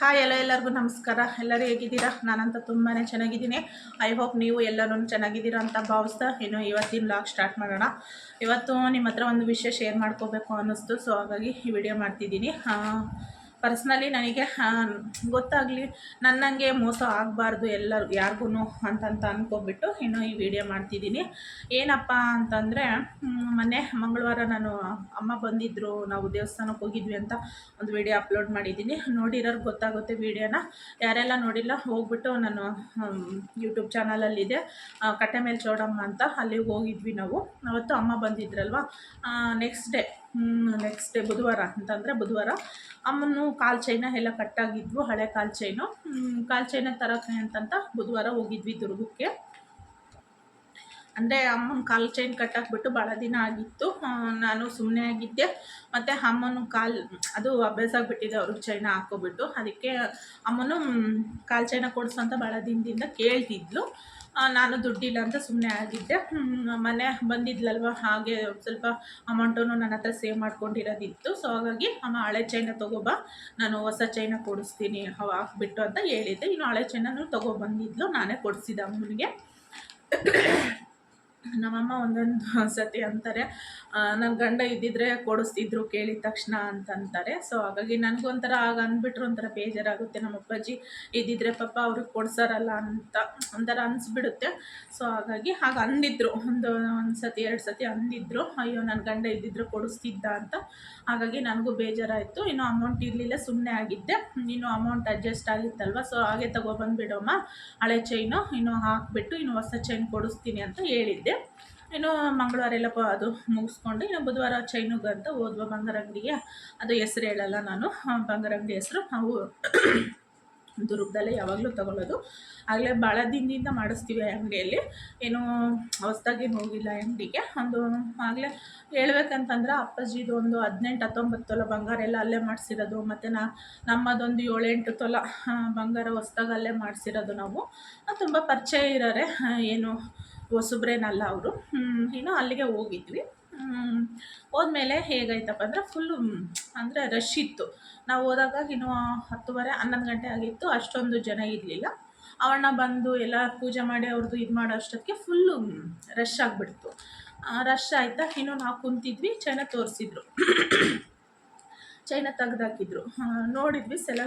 Hi ಎಲ್ಲ ಎಲ್ಲರಿಗೂ ನಮಸ್ಕಾರ. ಎಲ್ಲರೂ ಹೇಗಿದ್ದೀರಾ? ನಾನಂತೂ ತುಂಬಾ ಚೆನ್ನಾಗಿದ್ದೀನಿ. ಐ ಹೋಪ್ ನೀವು ಎಲ್ಲರೂ ಚೆನ್ನಾಗಿದ್ದೀರಾ ಅಂತ ಭಾವಿಸ್ತಾ ಇನ್ನು ಇವತ್ತಿನ ಬ್ಲಾಗ್ ಸ್ಟಾರ್ಟ್ ಮಾಡೋಣ. ಇವತ್ತು ನಿಮ್ಮ ಹತ್ರ ಒಂದು ವಿಷಯ ಶೇರ್ ಮಾಡ್ಕೋಬೇಕು ಅನ್ನಿಸ್ತು. ಸೊ ಹಾಗಾಗಿ ಈ ವಿಡಿಯೋ ಮಾಡ್ತಿದ್ದೀನಿ. ಪರ್ಸ್ನಲಿ ನನಗೆ ಗೊತ್ತಾಗಲಿ, ನನ್ನಂಗೆ ಮೋಸ ಆಗಬಾರ್ದು ಎಲ್ಲರೂ ಯಾರಿಗೂ ಅಂತಂತ ಅಂದ್ಕೊಂಬಿಟ್ಟು ಇನ್ನು ಈ ವಿಡಿಯೋ ಮಾಡ್ತಿದ್ದೀನಿ. ಏನಪ್ಪ ಅಂತಂದರೆ ಮೊನ್ನೆ ಮಂಗಳವಾರ ನಾನು ಅಮ್ಮ ಬಂದಿದ್ದರು ನಾವು ದೇವಸ್ಥಾನಕ್ಕೆ ಹೋಗಿದ್ವಿ ಅಂತ ಒಂದು ವಿಡಿಯೋ ಅಪ್ಲೋಡ್ ಮಾಡಿದ್ದೀನಿ. ನೋಡಿರೋರು ಗೊತ್ತಾಗುತ್ತೆ ವಿಡಿಯೋನ ಯಾರೆಲ್ಲ ನೋಡಿಲ್ಲ, ಹೋಗ್ಬಿಟ್ಟು ನಾನು ಯೂಟ್ಯೂಬ್ ಚಾನಲಲ್ಲಿದೆ ಕಟ್ಟೆ ಮೇಲೆ ಚೋಡಮ್ಮ ಅಂತ ಅಲ್ಲಿಗೆ ಹೋಗಿದ್ವಿ ನಾವು. ಅವತ್ತು ಅಮ್ಮ ಬಂದಿದ್ರಲ್ವ? ನೆಕ್ಸ್ಟ್ ಡೇ ನೆಕ್ಸ್ಟ್ ಡೇ ಬುಧವಾರ ಅಂತಂದರೆ ಬುಧವಾರ. ಅಮ್ಮನು ಕಾಲು ಚೈನ ಎಲ್ಲ ಕಟ್ಟಾಗಿದ್ವು ಹಳೆ ಕಾಲು ಚೈನು ಕಾಲು ಚೈನ ತರಕ್ಕೆ ಅಂತಂತ ಬುಧವಾರ ಹೋಗಿದ್ವಿ ದುರ್ಗಕ್ಕೆ. ಅಂದರೆ ಅಮ್ಮನ ಕಾಲು ಚೈನ್ ಕಟ್ಟಾಕ್ಬಿಟ್ಟು ಭಾಳ ದಿನ ಆಗಿತ್ತು. ನಾನು ಸುಮ್ಮನೆ ಆಗಿದ್ದೆ. ಮತ್ತು ಅಮ್ಮನ ಕಾಲು, ಅದು ಅಭ್ಯಾಸ ಆಗಿಬಿಟ್ಟಿದೆ ಅವ್ರಿಗೆ ಚೈನ ಹಾಕೋಬಿಟ್ಟು. ಅದಕ್ಕೆ ಅಮ್ಮನು ಕಾಲು ಚೈನ ಕೊಡಿಸು ಅಂತ ಭಾಳ ದಿನದಿಂದ ಕೇಳ್ತಿದ್ಲು. ನಾನು ದುಡ್ಡಿಲ್ಲ ಅಂತ ಸುಮ್ಮನೆ ಆಗಿದ್ದೆ. ಮನೆ ಬಂದಿದ್ಲಲ್ವ? ಹಾಗೆ ಸ್ವಲ್ಪ ಅಮೌಂಟನ್ನು ನನ್ನ ಹತ್ರ ಸೇವ್ ಮಾಡ್ಕೊಂಡಿರೋದಿತ್ತು. ಸೊ ಹಾಗಾಗಿ ಅಮ್ಮ ಹಳೆ ಚೈನ ತೊಗೊಬ. ನಾನು ಹೊಸ ಚೈನ ಕೊಡಿಸ್ತೀನಿ ಹಾಕ್ಬಿಟ್ಟು ಅಂತ ಹೇಳಿದ್ದೆ. ಇನ್ನು ಹಳೆ ಚೈನೂ ತೊಗೊಬಂದಿದ್ಲು. ನಾನೇ ಕೊಡಿಸಿದ್ದೆ ಅಮ್ಮನಿಗೆ. ನಮ್ಮಮ್ಮ ಒಂದೊಂದು ಸತಿ ಅಂತಾರೆ ನನ್ನ ಗಂಡ ಇದ್ದಿದ್ರೆ ಕೊಡಿಸ್ತಿದ್ರು ಕೇಳಿದ ತಕ್ಷಣ ಅಂತಂತಾರೆ ಸೊ ಹಾಗಾಗಿ ನನಗೊಂಥರ ಆಗ ಅಂದ್ಬಿಟ್ರೆ ಒಂಥರ ಬೇಜಾರಾಗುತ್ತೆ. ನಮ್ಮ ಅಪ್ಪಾಜಿ ಇದ್ದಿದ್ರೆ ಪಾಪ ಅವ್ರಿಗೆ ಕೊಡ್ಸಾರಲ್ಲ ಅಂತ ಒಂಥರ ಅನಿಸ್ಬಿಡುತ್ತೆ. ಸೊ ಹಾಗಾಗಿ ಹಾಗೆ ಅಂದಿದ್ರು. ಒಂದು ಒಂದು ಸತಿ, ಎರಡು ಸತಿ ಅಂದಿದ್ರು. ಅಯ್ಯೋ ನನ್ನ ಗಂಡ ಇದ್ದಿದ್ರೆ ಕೊಡಿಸ್ತಿದ್ದ ಅಂತ. ಹಾಗಾಗಿ ನನಗೂ ಬೇಜಾರಾಯಿತು. ಇನ್ನು ಅಮೌಂಟ್ ಇರಲಿಲ್ಲ ಸುಮ್ಮನೆ ಆಗಿದ್ದೆ. ಇನ್ನು ಅಮೌಂಟ್ ಅಡ್ಜಸ್ಟ್ ಆಗಿತ್ತಲ್ವ? ಸೊ ಹಾಗೆ ತೊಗೊಬಂದುಬಿಡೋಮ್ಮ ಹಳೆ ಚೈನು ಇನ್ನು ಹಾಕಿಬಿಟ್ಟು ಇನ್ನು ಹೊಸ ಚೈನ್ ಕೊಡಿಸ್ತೀನಿ ಅಂತ ಹೇಳಿದ್ದೆ. ಇನ್ನು ಮಂಗಳವಾರ ಎಲ್ಲ ಅದು ಮುಗಿಸ್ಕೊಂಡು ಇನ್ನು ಬುಧವಾರ ಚೈನುಗೆ ಅಂತ ಹೋದ್ವ ಬಂಗಾರ ಅಂಗಡಿಗೆ ಅದು ಹೆಸ್ರು ಹೇಳಲ್ಲ ನಾನು. ಬಂಗಾರ ಅಂಗಡಿ ಹೆಸರು. ನಾವು ದುರ್ಗದಲ್ಲೇ ಯಾವಾಗಲೂ ತಗೊಳ್ಳೋದು. ಆಗಲೇ ಭಾಳ ದಿನದಿಂದ ಮಾಡಿಸ್ತೀವಿ ಅಂಗಡಿಯಲ್ಲಿ. ಏನು ಹೊಸ್ದಾಗಿ ಹೋಗಿಲ್ಲ ಅಂಗಡಿಗೆ. ಒಂದು ಆಗಲೇ ಹೇಳ್ಬೇಕಂತಂದ್ರೆ ಅಪ್ಪಾಜಿದು ಒಂದು ಹದಿನೆಂಟು ಹತ್ತೊಂಬತ್ತು ತೊಲ ಬಂಗಾರ ಎಲ್ಲ ಅಲ್ಲೇ ಮಾಡಿಸಿರೋದು. ಮತ್ತು ನಾ ನಮ್ಮದೊಂದು ಏಳೆಂಟು ತೊಲ ಬಂಗಾರ ಹೊಸ್ದಾಗಿ ಅಲ್ಲೇ ಮಾಡಿಸಿರೋದು ನಾವು. ತುಂಬ ಪರಿಚಯ ಇರೋರೆ. ಏನು ಹೊಸಬ್ರೇನಲ್ಲ ಅವರು. ಇನ್ನು ಅಲ್ಲಿಗೆ ಹೋಗಿದ್ವಿ. ಹೋದ್ಮೇಲೆ ಹೇಗಾಯ್ತಪ್ಪ ಅಂದರೆ ಫುಲ್ಲು ಅಂದರೆ ರಶ್ ಇತ್ತು. ನಾವು ಹೋದಾಗ ಇನ್ನು ಹತ್ತುವರೆ, ಹನ್ನೊಂದು ಗಂಟೆ ಆಗಿತ್ತು. ಅಷ್ಟೊಂದು ಜನ ಇರಲಿಲ್ಲ. ಅವಣ್ಣ ಬಂದು ಎಲ್ಲ ಪೂಜೆ ಮಾಡಿ ಅವ್ರದ್ದು ಇದು ಮಾಡೋ ಅಷ್ಟೊತ್ತಿಗೆ ಫುಲ್ಲು ರಶ್ ಆಗಿಬಿಡ್ತು. ರಶ್ ಆಯಿತಾ, ಇನ್ನು ನಾವು ಕುಂತಿದ್ವಿ, ಚೆನ್ನಾಗಿ ತೋರಿಸಿದ್ರು. ಚೈನ ತೆಗ್ದಾಕಿದ್ರು. ನೋಡಿದ್ವಿ, ಸೆಲ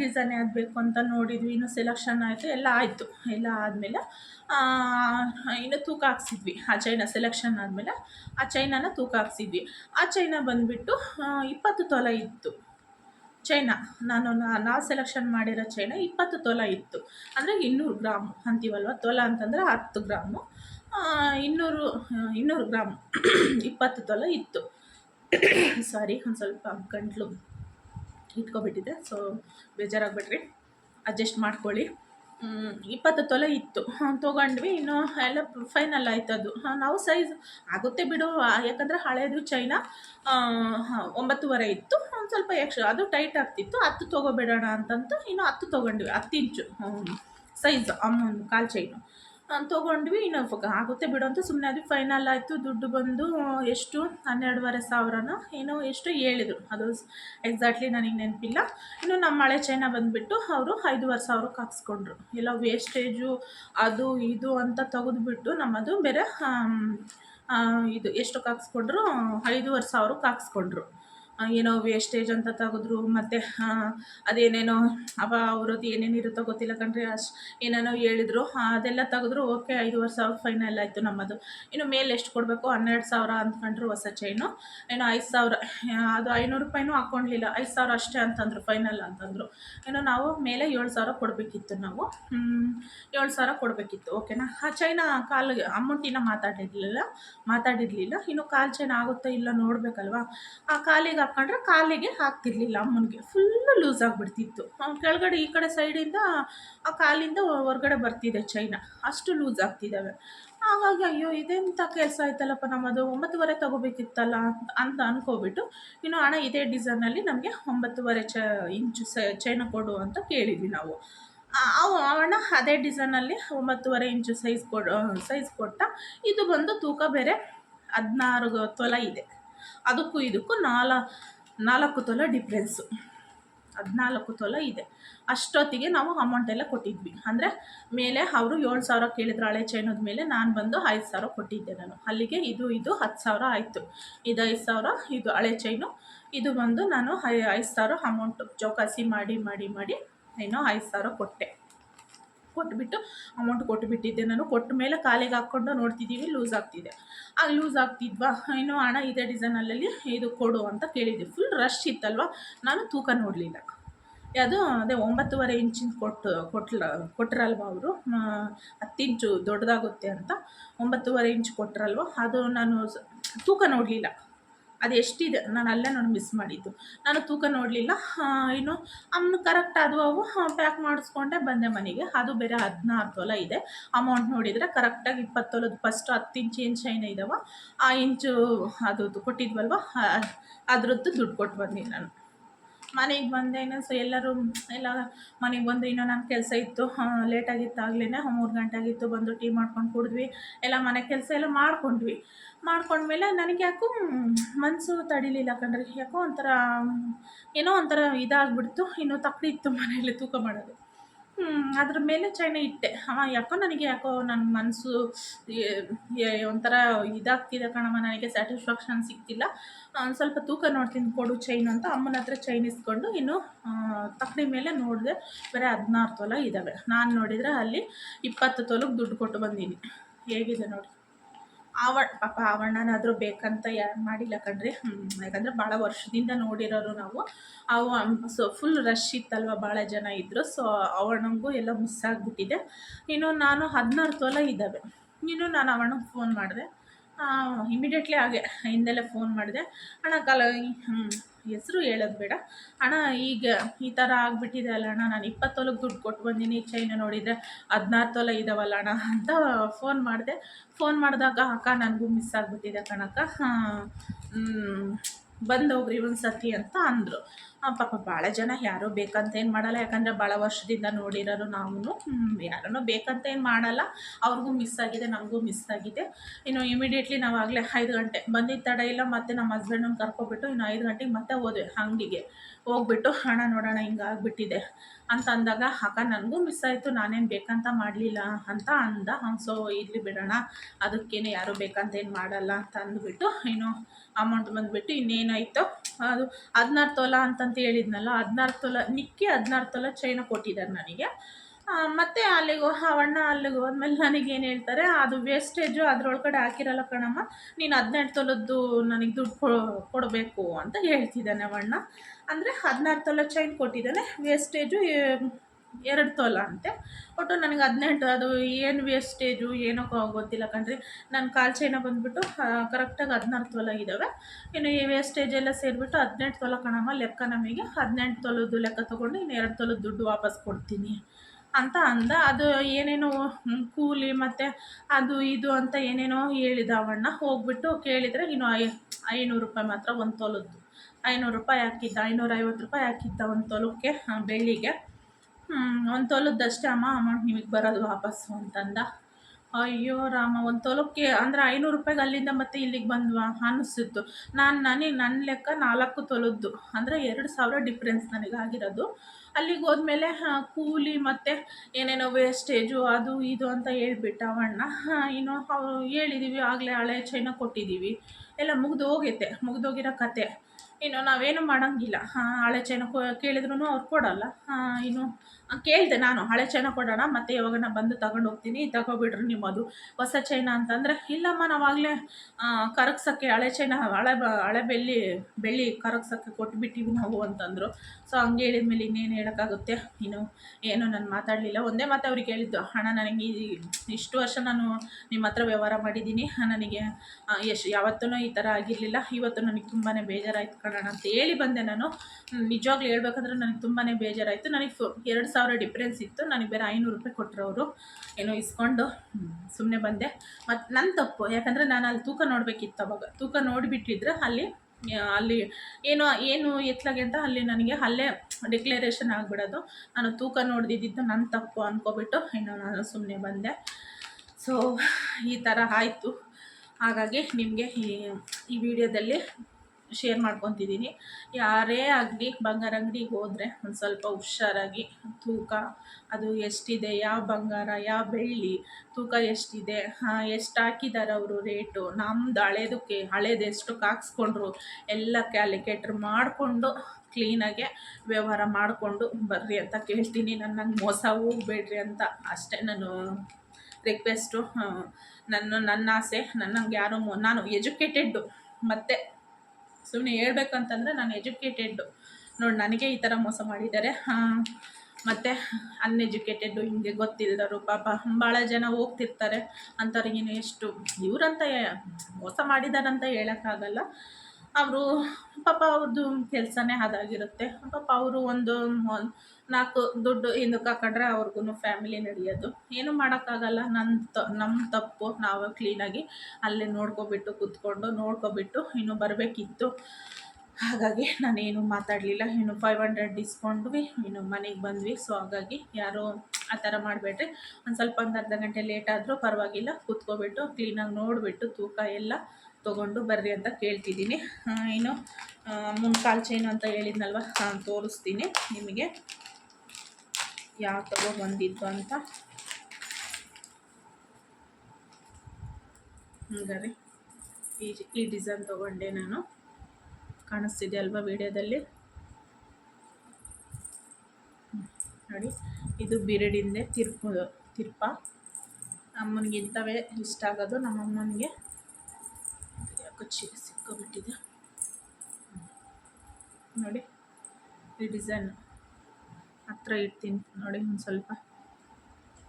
ಡಿಸೈನ್ ಆಗಬೇಕು ಅಂತ ನೋಡಿದ್ವಿ, ಇನ್ನು ಸೆಲೆಕ್ಷನ್ ಆಯಿತು, ಎಲ್ಲ ಆಯಿತು, ಎಲ್ಲ ಆದಮೇಲೆ ಇನ್ನು ತೂಕ ಹಾಕ್ಸಿದ್ವಿ, ಆ ಚೈನ ಸೆಲೆಕ್ಷನ್ ಆದಮೇಲೆ, ಆ ಚೈನನ ತೂಕ ಹಾಕ್ಸಿದ್ವಿ. ಆ ಚೈನ ಬಂದುಬಿಟ್ಟು ಇಪ್ಪತ್ತು ತೊಲ ಇತ್ತು. ಚೈನಾ, ನಾನು ನಾವು ಸೆಲೆಕ್ಷನ್ ಮಾಡಿರೋ ಚೈನಾ ಇಪ್ಪತ್ತು ತೊಲ ಇತ್ತು. ಅಂದರೆ ಇನ್ನೂರು ಗ್ರಾಮು, ಅಂತೀವಲ್ವ? ತೊಲ ಅಂತಂದರೆ ಹತ್ತು ಗ್ರಾಮು ಇನ್ನೂರು ಇನ್ನೂರು ಗ್ರಾಮ್, ಇಪ್ಪತ್ತು ತೊಲ ಇತ್ತು. ಸಾರಿ, ಒಂದು ಸ್ವಲ್ಪ ಗಂಟ್ಲು ಇಟ್ಕೊಬಿಟ್ಟಿದ್ದೆ ಸೊ ಬೇಜಾರಾಗ್ಬಿಟ್ರಿ ಅಡ್ಜಸ್ಟ್ ಮಾಡ್ಕೊಳ್ಳಿ. ಇಪ್ಪತ್ತು ತೊಲೆ ಇತ್ತು. ತೊಗೊಂಡ್ವಿ. ಇನ್ನು ಎಲ್ಲ ಫೈನಲ್ ಆಯ್ತು ಅದು. ನಾವು ಸೈಜ್ ಆಗುತ್ತೆ ಬಿಡು. ಯಾಕಂದರೆ ಹಳೇದು ಚೈನಾ ಒಂಬತ್ತುವರೆ ಇತ್ತು. ಒಂದು ಸ್ವಲ್ಪ ಎಕ್ಸ್ಟ್ರಾ ಅದು ಟೈಟ್ ಆಗ್ತಿತ್ತು. ಹತ್ತು ತೊಗೊಬೇಡೋಣ ಅಂತಂತ, ಇನ್ನು ಹತ್ತು ತೊಗೊಂಡ್ವಿ. ಹತ್ತು ಇಂಚು ಸೈಜ್ ಅಮ್ಮ ಕಾಲು ಚೈನು ತೊಗೊಂಡ್ವಿ, ಇನ್ನೊಂದು ಆಗುತ್ತೆ ಬಿಡು ಅಂತ ಸುಮ್ಮನೆ ಅದು ಫೈನಲ್ ಆಯಿತು, ದುಡ್ಡು ಬಂದು ಎಷ್ಟು? ಹನ್ನೆರಡುವರೆ ಸಾವಿರನ? ಏನೋ ಎಷ್ಟು ಹೇಳಿದರು. ಅದು ಎಕ್ಸಾಕ್ಟ್ಲಿ ನನಗೆ ನೆನಪಿಲ್ಲ. ಇನ್ನು ನಮ್ಮ ಮಳೆ ಚೈನ ಬಂದುಬಿಟ್ಟು ಅವರು ಐದೂವರೆ ಸಾವಿರಕ್ಕೆ ಹಾಕ್ಸ್ಕೊಂಡ್ರು ಎಲ್ಲ ವೇಸ್ಟೇಜು ಅದು ಇದು ಅಂತ ತೆಗೆದುಬಿಟ್ಟು ನಮ್ಮದು ಬೇರೆ ಇದು ಎಷ್ಟಕ್ಕೆ ಹಾಕ್ಸ್ಕೊಂಡ್ರು ಐದೂವರೆ ಸಾವಿರಕ್ಕೆ ಹಾಕ್ಸ್ಕೊಂಡ್ರು ಏನೋ ವೇಸ್ಟೇಜ್ ಅಂತ ತೆಗೆದ್ರು, ಮತ್ತು ಅದೇನೇನೋ, ಅವ ಅವ್ರದ್ದು ಏನೇನು ಇರುತ್ತೋ ಗೊತ್ತಿಲ್ಲ ಕಣ್ರಿ, ಅಷ್ಟು ಏನೇನೋ ಹೇಳಿದ್ರು. ಅದೆಲ್ಲ ತೆಗೆದ್ರು, ಓಕೆ, ಐದುವರೆ ಸಾವಿರ ಫೈನಲ್ ಆಯಿತು ನಮ್ಮದು. ಇನ್ನು ಮೇಲೆ ಎಷ್ಟು ಕೊಡಬೇಕು? ಹನ್ನೆರಡು ಸಾವಿರ ಅಂದ್ಕೊಂಡ್ರು ಹೊಸ ಚೈನು ಏನೋ ಐದು ಸಾವಿರ ಅದು ಐನೂರು ರೂಪಾಯಿನೂ ಹಾಕ್ಕೊಂಡಿಲ್ಲ ಐದು ಸಾವಿರ ಅಷ್ಟೇ ಅಂತಂದರು ಫೈನಲ್ ಅಂತಂದರು. ಏನೋ ನಾವು ಮೇಲೆ ಏಳು ಸಾವಿರ ಕೊಡಬೇಕಿತ್ತು ನಾವು. ಏಳು ಸಾವಿರ ಕೊಡಬೇಕಿತ್ತು, ಓಕೆನಾ? ಆ ಚೈನಾ ಕಾಲಿಗೆ ಅಮೌಂಟಿನ ಮಾತಾಡಿರಲಿಲ್ಲ ಮಾತಾಡಿರಲಿಲ್ಲ. ಇನ್ನು ಕಾಲು ಚೈನ್ ಆಗುತ್ತೋ ಇಲ್ಲ ನೋಡಬೇಕಲ್ವಾ? ಆ ಕಾಲಿಗೆ ಹಾಕ್ಕೊಂಡ್ರೆ ಕಾಲಿಗೆ ಹಾಕ್ತಿರ್ಲಿಲ್ಲ ಅಮ್ಮನಿಗೆ. ಫುಲ್ಲು ಲೂಸ್ ಆಗಿಬಿಡ್ತಿತ್ತು. ಕೆಳಗಡೆ ಈ ಕಡೆ ಸೈಡಿಂದ ಆ ಕಾಲಿಂದ ಹೊರಗಡೆ ಬರ್ತಿದೆ ಚೈನ ಅಷ್ಟು ಲೂಸ್ ಆಗ್ತಿದ್ದಾವೆ ಹಾಗಾಗಿ ಅಯ್ಯೋ ಇದೆಂಥ ಕೆಲಸ ಆಯ್ತಲ್ಲಪ್ಪ ನಮ್ಮದು? ಒಂಬತ್ತುವರೆ ತೊಗೋಬೇಕಿತ್ತಲ್ಲ ಅಂತ ಅಂದ್ಕೊಬಿಟ್ಟು ಇನ್ನು ಹಣ ಇದೇ ಡಿಸೈನಲ್ಲಿ ನಮಗೆ ಒಂಬತ್ತುವರೆ ಚ, ಇಂಚು ಸ ಚೈನ ಕೊಡು ಅಂತ ಕೇಳಿದ್ವಿ ನಾವು. ಅವು ಅವಣ್ಣ ಅದೇ ಡಿಸೈನಲ್ಲಿ ಒಂಬತ್ತುವರೆ ಇಂಚು ಸೈಜ್ ಕೊಡು ಸೈಜ್ ಕೊಟ್ಟ. ಇದು ಬಂದು ತೂಕ ಬೇರೆ ಹದಿನಾರು ತೊಲ ಇದೆ. ಅದಕ್ಕೂ ಇದಕ್ಕೂ ನಾಲ್ಕು ನಾಲ್ಕು ತೊಲ ಡಿಫ್ರೆನ್ಸು ಹದಿನಾಲ್ಕು ತೊಲ ಇದೆ. ಅಷ್ಟೊತ್ತಿಗೆ ನಾವು ಅಮೌಂಟ್ ಎಲ್ಲ ಕೊಟ್ಟಿದ್ವಿ. ಅಂದರೆ ಮೇಲೆ ಅವರು ಏಳು ಸಾವಿರ ಕೇಳಿದ್ರು ಹಳೆ ಚೈನದ ಮೇಲೆ, ನಾನು ಬಂದು ಐದು ಸಾವಿರ ಕೊಟ್ಟಿದ್ದೆ ನಾನು. ಅಲ್ಲಿಗೆ ಇದು ಇದು ಹತ್ತು ಸಾವಿರ ಆಯಿತು. ಇದು ಐದು ಸಾವಿರ, ಇದು ಹಳೆ ಚೈನು ಇದು ಬಂದು ನಾನು ಐ ಐದು ಸಾವಿರ ಅಮೌಂಟು ಚೌಕಾಸಿ ಮಾಡಿ ಮಾಡಿ ಮಾಡಿ, ಏನೋ ಐದು ಸಾವಿರ ಕೊಟ್ಟೆ. ಕೊಟ್ಬಿಟ್ಟು ಅಮೌಂಟ್ ಕೊಟ್ಟುಬಿಟ್ಟಿದ್ದೆ ನಾನು ಕೊಟ್ಟ ಮೇಲೆ ಕಾಲಿಗೆ ಹಾಕ್ಕೊಂಡು ನೋಡ್ತಿದ್ದೀವಿ ಲೂಸ್ ಆಗ್ತಿದೆ. ಆಗ ಲೂಸ್ ಆಗ್ತಿದ್ವಾ? ಇನ್ನೂ ಹಣ ಇದೇ ಡಿಸೈನಲ್ಲಲ್ಲಿ ಇದು ಕೊಡು ಅಂತ ಕೇಳಿದ್ದೆ. ಫುಲ್ ರಶ್ ಇತ್ತಲ್ವ? ನಾನು ತೂಕ ನೋಡಲಿಲ್ಲ. ಅದು ಅದೇ ಒಂಬತ್ತುವರೆ ಇಂಚಿನ ಕೊಟ್ಟು, ಕೊಟ್ಲ, ಕೊಟ್ರಲ್ವ ಅವರು? ಹತ್ತು ಇಂಚು ದೊಡ್ಡದಾಗುತ್ತೆ ಅಂತ. ಒಂಬತ್ತುವರೆ ಇಂಚ್ ಕೊಟ್ರಲ್ವ? ಅದು ನಾನು ತೂಕ ನೋಡಲಿಲ್ಲ. ಅದು ಎಷ್ಟಿದೆ? ನಾನು ಅಲ್ಲೇ ನಾನು ಮಿಸ್ ಮಾಡಿದ್ದು. ನಾನು ತೂಕ ನೋಡಲಿಲ್ಲ. ಇನ್ನು ಅಮ್ಮನ ಕರೆಕ್ಟ್ ಅದು ಅವು. ಪ್ಯಾಕ್ ಮಾಡಿಸ್ಕೊಂಡೆ, ಬಂದೆ ಮನೆಗೆ. ಅದು ಬೇರೆ ಹದಿನಾರು ತೊಲ ಇದೆ. ಅಮೌಂಟ್ ನೋಡಿದರೆ ಕರೆಕ್ಟಾಗಿ ಇಪ್ಪತ್ತು ತೊಲದ. ಫಸ್ಟ್ ಹತ್ತು ಇಂಚು ಏನು ಚೈನ ಇದ್ದಾವ ಆ ಇಂಚು ಅದು ಕೊಟ್ಟಿದ್ವಲ್ವ? ಅದ್ರದ್ದು ದುಡ್ಡು ಕೊಟ್ಟು ಬಂದಿ ನಾನು. ಮನೆಗೆ ಬಂದೆ ಸೊ ಸ ಎಲ್ಲರೂ ಎಲ್ಲ ಮನೆಗೆ ಬಂದು ಇನ್ನೂ ನನ್ನ ಕೆಲಸ ಇತ್ತು ಲೇಟಾಗಿತ್ತು ಆಗಲೇ ಮೂರು ಗಂಟೆ ಆಗಿತ್ತು, ಬಂದು ಟೀ ಮಾಡ್ಕೊಂಡು ಕುಡಿದ್ವಿ, ಎಲ್ಲ ಮನೆ ಕೆಲಸ ಎಲ್ಲ ಮಾಡ್ಕೊಂಡ್ವಿ. ಮಾಡ್ಕೊಂಡ್ಮೇಲೆ ನನಗೆ ಯಾಕೋ ಮನಸ್ಸು ತಡಿಲಿಲ್ಲ ಕಣ್ರಿ, ಯಾಕೋ ಒಂಥರ, ಏನೋ ಒಂಥರ ಇದಾಗ್ಬಿಡ್ತು, ಇನ್ನೂ ತಕ್ಕಡಿ ಇತ್ತು ಮನೆಯಲ್ಲಿ ತೂಕ ಮಾಡೋದು. ಅದ್ರ ಮೇಲೆ ಚೈನ ಇಟ್ಟೆ. ಅವ ಯಾಕೋ ನನಗೆ ಯಾಕೋ ನನ್ನ ಮನಸ್ಸು ಒಂಥರ ಇದಾಗ್ತಿದೆ ಕಣಮ್ಮ, ನನಗೆ ಸ್ಯಾಟಿಸ್ಫ್ಯಾಕ್ಷನ್ ಸಿಗ್ತಿಲ್ಲ. ಒಂದು ಸ್ವಲ್ಪ ತೂಕ ನೋಡ್ತೀನಿ, ಕೊಡು ಚೈನ್ ಅಂತ. ಅಮ್ಮನ ಹತ್ರ ಚೈನ್ ಇಸ್ಕೊಂಡು ಇನ್ನು ತಕ್ಕಡಿ ಮೇಲೆ ನೋಡಿದೆ ಬರೀ ಹದಿನಾರು ತೊಲ ಇದ್ದಾವೆ ನಾನು ನೋಡಿದರೆ ಅಲ್ಲಿ ಇಪ್ಪತ್ತು ತೊಲಗೆ ದುಡ್ಡು ಕೊಟ್ಟು ಬಂದೀನಿ. ಹೇಗಿದೆ ನೋಡಿ. ಆವ, ಪಾಪ ಆವಣ್ಣನಾದರೂ ಬೇಕಂತ ಯಾರು ಮಾಡಿಲ್ಲ ಕಣ್ರಿ. ಯಾಕಂದರೆ ಭಾಳ ವರ್ಷದಿಂದ ನೋಡಿರೋರು ನಾವು. ಅವು ಸೊ ಫುಲ್ ರಶ್ ಇತ್ತಲ್ವ ಭಾಳ ಜನ ಇದ್ದರು ಸೊ ಅವಣ್ಣಂಗೂ ಎಲ್ಲ ಮಿಸ್ ಆಗಿಬಿಟ್ಟಿದೆ. ಇನ್ನು ನಾನು ಹದಿನಾರು ತೊಲ ಇದ್ದಾವೆ. ಇನ್ನು ನಾನು ಅವಣ್ಣಗೆ ಫೋನ್ ಮಾಡಿದೆ. ಇಮಿಡಿಯೇಟ್ಲಿ ಹಾಗೆ, ಹಿಂದೆಲ್ಲೇ ಫೋನ್ ಮಾಡಿದೆ. ಅಣ್ಣ ಕಲ ಹೆಸರು ಹೇಳೋದು ಬೇಡ. ಅಣ್ಣ, ಈಗ ಈ ಥರ ಆಗಿಬಿಟ್ಟಿದೆ ಅಲ್ಲ ಅಣ್ಣ, ನಾನು ಇಪ್ಪತ್ತು ದುಡ್ಡು ಕೊಟ್ಟು ಬಂದೀನಿ, ಚೈನ ನೋಡಿದರೆ ಹದಿನಾರು ತೊಲ ಇದಾವಲ್ಲ ಅಣ್ಣ ಅಂತ ಫೋನ್ ಮಾಡಿದೆ. ಫೋನ್ ಮಾಡಿದಾಗ ಅಕ್ಕ ನನಗೂ ಮಿಸ್ ಆಗಿಬಿಟ್ಟಿದೆ ಕಣಕ್ಕ. ಬಂದೋಗ್ರಿ ಒಂದು ಸತಿ ಅಂತ ಅಂದರು. ಪಾಪ ಭಾಳ ಜನ ಯಾರೂ ಬೇಕಂತ ಏನು ಮಾಡಲ್ಲ. ಯಾಕಂದರೆ ಭಾಳ ವರ್ಷದಿಂದ ನೋಡಿರೋರು ನಾವು ಯಾರೂ ಬೇಕಂತ ಏನು ಮಾಡಲ್ಲ. ಅವ್ರಿಗೂ ಮಿಸ್ ಆಗಿದೆ, ನಮಗೂ ಮಿಸ್ ಆಗಿದೆ. ಇನ್ನು ಇಮಿಡಿಯೇಟ್ಲಿ ನಾವು ಆಗಲೇ ಐದು ಗಂಟೆ ಬಂದಿದ್ದ ತಡ ಇಲ್ಲ, ಮತ್ತು ನಮ್ಮ ಹಸ್ಬೆಂಡನ್ನು ಕರ್ಕೊಬಿಟ್ಟು ಇನ್ನು ಐದು ಗಂಟೆಗೆ ಮತ್ತೆ ಹೋದ್ವಿ ಅಂಗಡಿಗೆ. ಹೋಗ್ಬಿಟ್ಟು, ಹಣ ನೋಡೋಣ, ಹಿಂಗಾಗ್ಬಿಟ್ಟಿದೆ. ಅಂತ ಅಂದಾಗ, ಅಕ್ಕ, ನನಗೂ ಮಿಸ್ ಆಯಿತು, ನಾನೇನು ಬೇಕಂತ ಮಾಡಲಿಲ್ಲ. ಅಂತ ಅಂದ. ಸೊ ಇರಲಿ ಬಿಡೋಣ, ಅದಕ್ಕೇನು ಯಾರು ಬೇಕಂತ ಏನು ಮಾಡಲ್ಲ. ಅಂತ ಅಂದ್ಬಿಟ್ಟು, ಇನ್ನು ಅಮೌಂಟ್ ಬಂದುಬಿಟ್ಟು ಇನ್ನೇನಾಯಿತು? ಅದು ಹದಿನಾರು ತೋಲ ಅಂತಂತ ಹೇಳಿದ್ನಲ್ಲ ಹದಿನಾರು ತೊಲ, ನಿಕ್ಕಿ ಹದಿನಾರು ತೊಲ ಚೈನ ಕೊಟ್ಟಿದ್ದಾರೆ ನನಗೆ. ಮತ್ತು ಅಲ್ಲಿಗೆ ಅಣ್ಣ ಅಲ್ಲಿಗೆ ಹೋದ್ಮೇಲೆ ನನಗೆ ಏನು ಹೇಳ್ತಾರೆ, ಅದು ವೇಸ್ಟೇಜು ಅದರೊಳಗಡೆ ಹಾಕಿರಲ್ಲ ಕಣಮ್ಮ, ನೀನು ಹದಿನೆಂಟು ತೊಲದ್ದು ನನಗೆ ದುಡ್ಡು ಕೊಡಬೇಕು ಅಂತ ಹೇಳ್ತಿದ್ದಾನೆ ಅವಣ್ಣ ಅಂದರೆ ಹದಿನಾರು ತೊಲ ಚೈನ್ ಕೊಟ್ಟಿದ್ದಾನೆ ವೇಸ್ಟೇಜು ಎರಡು ತೋಲ ಅಂತೆ. ಒಟ್ಟು ನನಗೆ ಹದಿನೆಂಟು, ಅದು ಏನು ವೇಸ್ಟೇಜು ಏನೋ ಕ- ಗೊತ್ತಿಲ್ಲ ಕಣ್ರಿ. ನನ್ನ ಕಾಲು ಚೈನ ಬಂದುಬಿಟ್ಟು ಕರೆಕ್ಟಾಗಿ ಹದಿನಾರು ತೋಲ ಇದ್ದಾವೆ ಇನ್ನು ಈ ವೇಸ್ಟೇಜ್ ಎಲ್ಲ ಸೇರಿಬಿಟ್ಟು ಹದಿನೆಂಟು ತೊಲ ಕಣಮ್ಮ, ಲೆಕ್ಕ ನಮಗೆ. ಹದಿನೆಂಟು ತೊಲದ್ದು ಲೆಕ್ಕ ತೊಗೊಂಡು ಇನ್ನು ಎರಡು ತೊಲದ ದುಡ್ಡು ವಾಪಸ್ ಕೊಡ್ತೀನಿ ಅಂತ ಅಂದ. ಅದು ಏನೇನೋ ಕೂಲಿ ಮತ್ತು ಅದು ಇದು ಅಂತ ಏನೇನೋ ಹೇಳಿದ ಅವಣ್ಣ. ಹೋಗ್ಬಿಟ್ಟು ಕೇಳಿದರೆ ಇನ್ನು ಐ ಐನೂರು ರೂಪಾಯಿ ಮಾತ್ರ ಒಂದು ತೊಲದ್ದು. ಐನೂರು ರೂಪಾಯಿ ಹಾಕಿದ್ದ, ಐನೂರೈವತ್ತು ರೂಪಾಯಿ ಹಾಕಿದ್ದ ಒಂದು ತೊಲಕ್ಕೆ, ಬೆಳ್ಳಿಗೆ. ಒಂದು ತೊಲದ್ದಷ್ಟೇ ಅಮ್ಮ ಅಮೌಂಟ್ ನಿಮಗೆ ಬರೋದು ವಾಪಸ್ಸು ಅಂತಂದ. ಅಯ್ಯೋ ರಾಮ, ಒಂದು ತೊಲಕ್ಕೆ, ಅಂದರೆ ಐನೂರು ರೂಪಾಯಿಗೆ ಅಲ್ಲಿಂದ ಮತ್ತೆ ಇಲ್ಲಿಗೆ ಬಂದ್ವಾ ಅನ್ನಿಸ್ತಿತ್ತು. ನಾನು ನನಗೆ ನನ್ನ ಲೆಕ್ಕ ನಾಲ್ಕು ತೊಲದ್ದು. ಅಂದರೆ ಎರಡು ಸಾವಿರ ಡಿಫ್ರೆನ್ಸ್ ನನಗೆ ಆಗಿರೋದು. ಅಲ್ಲಿಗೆ ಹೋದ್ಮೇಲೆ ಕೂಲಿ ಮತ್ತು ಏನೇನೋ ವೇಸ್ಟೇಜು ಅದು ಇದು ಅಂತ ಹೇಳ್ಬಿಟ್ಟ ಅವಣ್ಣ. ಇನ್ನು ಹೇಳಿದ್ದೀವಿ ಆಗಲೇ ಹಳೆ ಚೈನ ಕೊಟ್ಟಿದ್ದೀವಿ ಎಲ್ಲ ಮುಗ್ದು ಹೋಗೈತೆ, ಮುಗ್ದೋಗಿರೋ ಕತೆ. ಇನ್ನು ನಾವೇನು ಮಾಡೋಂಗಿಲ್ಲ. ಹಳೆ ಚೈನ ಕೊ ಕೇಳಿದ್ರು ಅವ್ರು ಕೊಡಲ್ಲ. ಇನ್ನು ಕೇಳಿದೆ ನಾನು, ಹಳೆ ಚೈನ ಕೊಡೋಣ, ಮತ್ತೆ ಯಾವಾಗ ನಾನು ಬಂದು ತಗೊಂಡು ಹೋಗ್ತೀನಿ, ತಗೊಬಿಡ್ರಿ ನಿಮ್ಮದು. ಹೊಸ ಚೈನ ಅಂತಂದರೆ, ಇಲ್ಲಮ್ಮ, ನಾವಾಗಲೇ ಕರಗ್ಸೋಕ್ಕೆ, ಹಳೆ ಚೈನ ಹಳೆ ಬ, ಹಳೆ ಬೆಳ್ಳಿ ಬೆಳ್ಳಿ ಕರಗ್ಸೋಕ್ಕೆ ಕೊಟ್ಬಿಟ್ಟಿವಿ ನಾವು ಅಂತಂದರು. ಸೊ ಹಂಗೆ ಹೇಳಿದ್ಮೇಲೆ ಇನ್ನೇನು ಹೇಳೋಕ್ಕಾಗುತ್ತೆ? ಇನ್ನು ಏನು ನಾನು ಮಾತಾಡಲಿಲ್ಲ. ಒಂದೇ ಮಾತು ಅವ್ರಿಗೆ ಹೇಳಿದ್ದು ಹಣ ನನಗೆ ಇಷ್ಟು ವರ್ಷ ನಾನು ನಿಮ್ಮ ಹತ್ರ ವ್ಯವಹಾರ ಮಾಡಿದ್ದೀನಿ. ನನಗೆ ಎಷ್ಟು ಯಾವತ್ತೂ ಈ ಥರ ಆಗಿರಲಿಲ್ಲ. ಇವತ್ತು ನನಗೆ ತುಂಬಾ ಬೇಜಾರಾಯ್ತು ಕಣೋಣ ಅಂತ ಹೇಳಿ ಬಂದೆ ನಾನು. ನಿಜವಾಗ್ಲೂ ಹೇಳ್ಬೇಕಂದ್ರೆ ನನಗೆ ತುಂಬಾ ಬೇಜಾರಾಯಿತು. ನನಗೆ ಎರಡು ಡಿಫ್ರೆನ್ಸ್ ಇತ್ತು. ನನಗೆ ಬೇರೆ ಐನೂರು ರೂಪಾಯಿ ಕೊಟ್ಟರು ಅವರು ಏನೋ ಇಸ್ಕೊಂಡು ಸುಮ್ಮನೆ ಬಂದೆ. ಮತ್ತು ನನ್ನ ತಪ್ಪು. ಯಾಕಂದರೆ ನಾನು ಅಲ್ಲಿ ತೂಕ ನೋಡಬೇಕಿತ್ತು ಅವಾಗ. ತೂಕ ನೋಡಿಬಿಟ್ಟಿದ್ರೆ. ಅಲ್ಲಿ ಅಲ್ಲಿ ಏನೋ, ಏನು ಎತ್ತಲಾಗೆ ಅಂತ ಅಲ್ಲಿ ನನಗೆ ಅಲ್ಲೇ ಡಿಕ್ಲರೇಷನ್ ಆಗಿಬಿಡೋದು. ನಾನು ತೂಕ ನೋಡ್ದಿದ್ದು ನನ್ನ ತಪ್ಪು ಅಂದ್ಕೊಬಿಟ್ಟು ಇನ್ನು ನಾನು ಸುಮ್ಮನೆ ಬಂದೆ. ಸೊ ಈ ಥರ ಆಯಿತು. ಹಾಗಾಗಿ ನಿಮಗೆ ಈ ವಿಡಿಯೋದಲ್ಲಿ ಶೇರ್ ಮಾಡ್ಕೊತಿದ್ದೀನಿ ಯಾರೇ ಆಗಲಿ ಬಂಗಾರ ಅಂಗಡಿಗೆ ಹೋದರೆ ಒಂದು ಸ್ವಲ್ಪ ಹುಷಾರಾಗಿ ತೂಕ, ಅದು ಎಷ್ಟಿದೆ, ಯಾವ ಬಂಗಾರ, ಯಾವ ಬೆಳ್ಳಿ, ತೂಕ ಎಷ್ಟಿದೆ ಎಷ್ಟು ಹಾಕಿದ್ದಾರೆ ಅವರು ರೇಟು ನಮ್ದು ಹಳೇದಕ್ಕೆ, ಹಳೇದು ಎಷ್ಟಕ್ಕೆ ಹಾಕ್ಸ್ಕೊಂಡ್ರು, ಎಲ್ಲ ಕ್ಯಾಲಿಕೇಟ್ರ್ ಮಾಡಿಕೊಂಡು ಕ್ಲೀನಾಗೆ ವ್ಯವಹಾರ ಮಾಡಿಕೊಂಡು ಬರ್ರಿ ಅಂತ ಕೇಳ್ತೀನಿ. ನನ್ನಂಗೆ ಮೋಸ ಹೋಗ್ಬೇಡ್ರಿ ಅಂತ ಅಷ್ಟೇ ನಾನು ರಿಕ್ವೆಸ್ಟು ನನ್ನ ನನ್ನ ಆಸೆ ನನ್ನಂಗೆ ಯಾರು ನಾನು ಎಜುಕೇಟೆಡ್ಡು ಮತ್ತು ಸುಮ್ಮನೆ ಹೇಳ್ಬೇಕಂತಂದರೆ ನಾನು ಎಜುಕೇಟೆಡ್ಡು ನೋಡಿ ನನಗೆ ಈ ಥರ ಮೋಸ ಮಾಡಿದ್ದಾರೆ. ಮತ್ತು ಅನ್ಎಜುಕೇಟೆಡ್ಡು ಹಿಂಗೆ ಗೊತ್ತಿಲ್ಲದರು ಪಾಪ ಭಾಳ ಜನ ಹೋಗ್ತಿರ್ತಾರೆ. ಅಂಥವ್ರಿಗೇನು ಎಷ್ಟು ಇವರಂತ ಮೋಸ ಮಾಡಿದಾರಂತ ಹೇಳೋಕ್ಕಾಗಲ್ಲ. ಅವರು ಪಾಪ ಅವ್ರದ್ದು ಕೆಲಸನೇ ಅದಾಗಿರುತ್ತೆ ಪಾಪ ಅವರು ಒಂದು ನಾಲ್ಕು ದುಡ್ಡು ಹಿಂದಕ್ಕೆ ಹಾಕೊಂಡ್ರೆ ಅವ್ರಿಗೂ ಫ್ಯಾಮಿಲಿ ನಡೆಯೋದು. ಏನು ಮಾಡೋಕ್ಕಾಗಲ್ಲ. ನನ್ನ ತ ನಮ್ಮ ತಪ್ಪು. ನಾವು ಕ್ಲೀನಾಗಿ ಅಲ್ಲೇ ನೋಡ್ಕೊಬಿಟ್ಟು ಕೂತ್ಕೊಂಡು ನೋಡ್ಕೊಬಿಟ್ಟು ಇನ್ನು ಬರಬೇಕಿತ್ತು. ಹಾಗಾಗಿ ನಾನೇನು ಮಾತಾಡಲಿಲ್ಲ. ಇನ್ನು ಫೈವ್ ಹಂಡ್ರೆಡ್ ಡಿಸ್ಕೊಂಡ್ವಿ ಇನ್ನು ಮನೆಗೆ ಬಂದ್ವಿ. ಸೊ ಹಾಗಾಗಿ ಯಾರು ಆ ಥರ ಮಾಡಬೇಡ್ರಿ. ಒಂದು ಸ್ವಲ್ಪ ಒಂದು ಅರ್ಧ ಗಂಟೆ ಲೇಟ್ ಆದರೂ ಪರವಾಗಿಲ್ಲ. ಕೂತ್ಕೊಬಿಟ್ಟು ಕ್ಲೀನಾಗಿ ನೋಡಿಬಿಟ್ಟು ತೂಕ ಎಲ್ಲ ತೊಗೊಂಡು ಬರ್ರಿ ಅಂತ ಕೇಳ್ತಿದ್ದೀನಿ. ಇನ್ನು ಮುನ್ಕಾಲು ಚೈನು ಅಂತ ಹೇಳಿದ್ನಲ್ವ ತೋರಿಸ್ತೀನಿ ನಿಮಗೆ. ಯಾವ ತಗೋ ಬಂದಿದ್ದು ಅಂತ. ಹಂಗಾರೆ ಈ ಈ ಡಿಸೈನ್ ತೊಗೊಂಡೆ ನಾನು. ಕಾಣಿಸ್ತಿದೆ ಅಲ್ವಾ ವಿಡಿಯೋದಲ್ಲಿ? ನೋಡಿ, ಇದು ಬಿರಡಿಂದೆ ತಿರ್ಪು, ತಿರ್ಪ. ಅಮ್ಮನಿಗೆ ಇಂಥವೇ ಇಷ್ಟ ಆಗೋದು, ನಮ್ಮಮ್ಮನಿಗೆ. ಕಚ್ಚಿಗೆ ಸಿಕ್ಕೋಬಿಟ್ಟಿದೆ ನೋಡಿ, ಈ ಡಿಸೈನ್ ಹತ್ರ ಇಡ್ತೀನಿ. ನೋಡಿ, ಒಂದು ಸ್ವಲ್ಪ.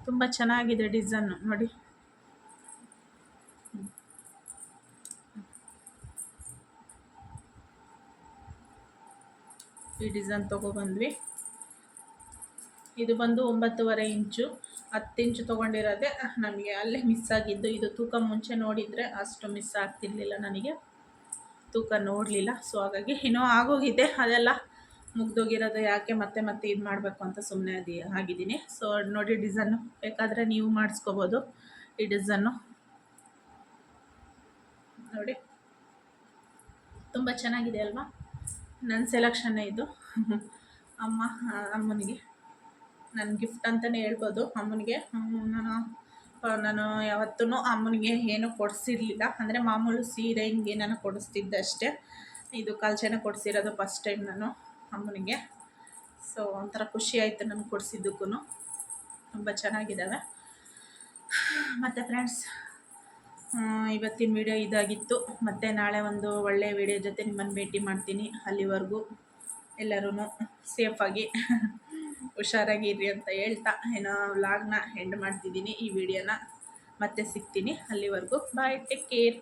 ತುಂಬ ಚೆನ್ನಾಗಿದೆ ಡಿಸೈನು. ನೋಡಿ. ಈ ಡಿಸೈನ್ ತೊಗೊಬಂದ್ವಿ ಇದು ಬಂದು ಒಂಬತ್ತುವರೆ ಇಂಚು. ಹತ್ತು ಇಂಚು ತೊಗೊಂಡಿರೋದೆ ನಮಗೆ ಅಲ್ಲೇ ಮಿಸ್ ಆಗಿದ್ದು. ಇದು ತೂಕ ಮುಂಚೆ ನೋಡಿದರೆ ಅಷ್ಟು ಮಿಸ್ ಆಗ್ತಿರ್ಲಿಲ್ಲ ನನಗೆ. ತೂಕ ನೋಡಲಿಲ್ಲ. ಸೊ ಹಾಗಾಗಿ ಏನೋ ಆಗೋಗಿದೆ. ಅದೆಲ್ಲ ಮುಗ್ದೋಗಿರೋದು ಯಾಕೆ ಮತ್ತೆ ಮತ್ತೆ ಇದು ಮಾಡಬೇಕು ಅಂತ ಸುಮ್ಮನೆ ಅದು, ಆಗಿದ್ದೀನಿ. ಸೊ ನೋಡಿ ಡಿಸೈನು ಬೇಕಾದರೆ ನೀವು ಮಾಡಿಸ್ಕೋಬೋದು ಈ ಡಿಸೈನು ನೋಡಿ. ತುಂಬ ಚೆನ್ನಾಗಿದೆ ಅಲ್ವಾ? ನನ್ನ ಸೆಲೆಕ್ಷನ್ನೇ ಇದು. ಅಮ್ಮ ಅಮ್ಮನಿಗೆ. ನನ್ನ ಗಿಫ್ಟ್ ಅಂತಲೇ ಹೇಳ್ಬೋದು. ಅಮ್ಮನಿಗೆ ನಾನು ನಾನು ಯಾವತ್ತೂ ಅಮ್ಮನಿಗೆ ಏನೂ ಕೊಡಿಸಿರ್ಲಿಲ್ಲ. ಅಂದರೆ ಮಾಮೂಲು ಸೀರೆ ಹಿಂಗೆ ಏನಾನ ಕೊಡಿಸ್ತಿದ್ದೆ ಅಷ್ಟೇ. ಇದು ಕಲ್ಚನೆ ಕೊಡಿಸಿರೋದು ಫಸ್ಟ್ ಟೈಮ್ ನಾನು ಅಮ್ಮನಿಗೆ. ಸೊ ಒಂಥರ ಖುಷಿ ಆಯಿತು ನನಗೆ ಕೊಡಿಸಿದ್ದಕ್ಕೂ ತುಂಬ ಚೆನ್ನಾಗಿದ್ದಾವೆ. ಮತ್ತು ಫ್ರೆಂಡ್ಸ್ ಇವತ್ತಿನ ವಿಡಿಯೋ ಇದಾಗಿತ್ತು. ಮತ್ತು ನಾಳೆ ಒಂದು ಒಳ್ಳೆಯ ವಿಡಿಯೋ ಜೊತೆ ನಿಮ್ಮನ್ನು ಭೇಟಿ ಮಾಡ್ತೀನಿ ಅಲ್ಲಿವರೆಗೂ. ಎಲ್ಲರೂ ಸೇಫಾಗಿ ಹುಷಾರಾಗಿರ್ರಿ ಅಂತ ಹೇಳ್ತಾ ಏನೋ ವ್ಲಾಗ್ನ ಎಂಡ್ ಮಾಡ್ತಿದ್ದೀನಿ ಈ ವಿಡಿಯೋನ ಮತ್ತೆ ಸಿಗ್ತೀನಿ ಅಲ್ಲಿವರೆಗೂ. Bye take care